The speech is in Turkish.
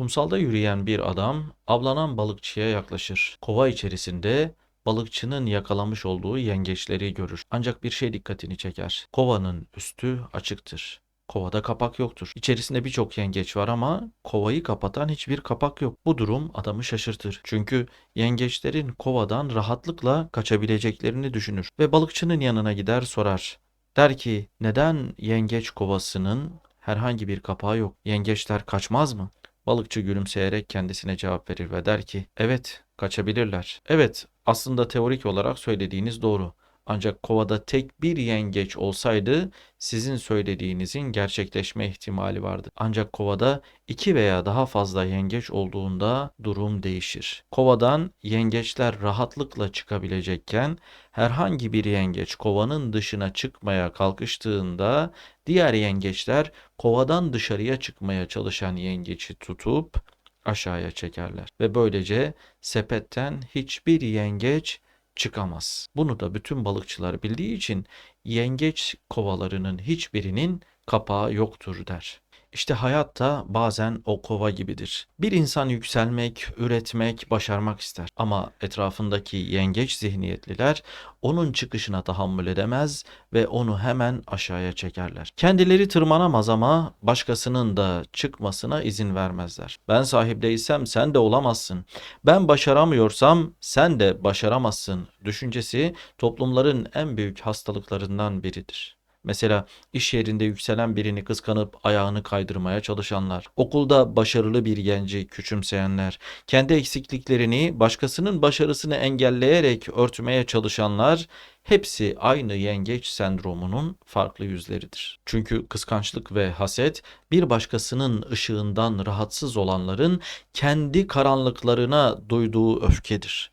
Kumsalda yürüyen bir adam avlanan balıkçıya yaklaşır. Kova içerisinde balıkçının yakalamış olduğu yengeçleri görür. Ancak bir şey dikkatini çeker. Kovanın üstü açıktır. Kovada kapak yoktur. İçerisinde birçok yengeç var ama kovayı kapatan hiçbir kapak yok. Bu durum adamı şaşırtır. Çünkü yengeçlerin kovadan rahatlıkla kaçabileceklerini düşünür ve balıkçının yanına gider sorar. Der ki neden yengeç kovasının herhangi bir kapağı yok? Yengeçler kaçmaz mı? Balıkçı gülümseyerek kendisine cevap verir ve der ki evet kaçabilirler. Evet aslında teorik olarak söylediğiniz doğru. Ancak kovada tek bir yengeç olsaydı sizin söylediğinizin gerçekleşme ihtimali vardı. Ancak kovada iki veya daha fazla yengeç olduğunda durum değişir. Kovadan yengeçler rahatlıkla çıkabilecekken herhangi bir yengeç kovanın dışına çıkmaya kalkıştığında diğer yengeçler kovadan dışarıya çıkmaya çalışan yengeci tutup aşağıya çekerler ve böylece sepetten hiçbir yengeç çıkamaz. Bunu da bütün balıkçılar bildiği için yengeç kovalarının hiçbirinin kapağı yoktur der. İşte hayat da bazen o kova gibidir. Bir insan yükselmek, üretmek, başarmak ister. Ama etrafındaki yengeç zihniyetliler onun çıkışına tahammül edemez ve onu hemen aşağıya çekerler. Kendileri tırmanamaz ama başkasının da çıkmasına izin vermezler. Ben sahip değilsem sen de olamazsın. Ben başaramıyorsam sen de başaramazsın düşüncesi toplumların en büyük hastalıklarından biridir. Mesela iş yerinde yükselen birini kıskanıp ayağını kaydırmaya çalışanlar, okulda başarılı bir genci küçümseyenler, kendi eksikliklerini başkasının başarısını engelleyerek örtmeye çalışanlar hepsi aynı yengeç sendromunun farklı yüzleridir. Çünkü kıskançlık ve haset bir başkasının ışığından rahatsız olanların kendi karanlıklarına duyduğu öfkedir.